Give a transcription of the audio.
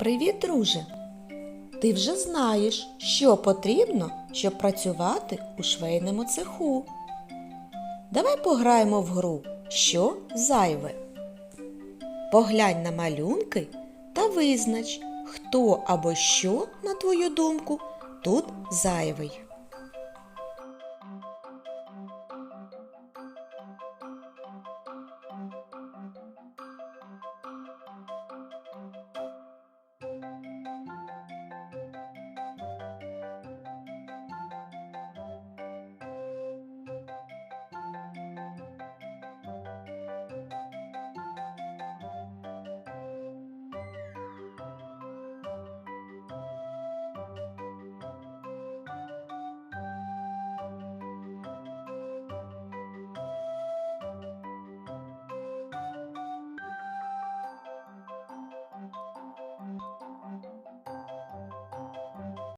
Привіт, друже! Ти вже знаєш, що потрібно, щоб працювати у швейному цеху. Давай пограємо в гру, що зайве. Поглянь на малюнки та визнач, хто або що, на твою думку, тут зайвий.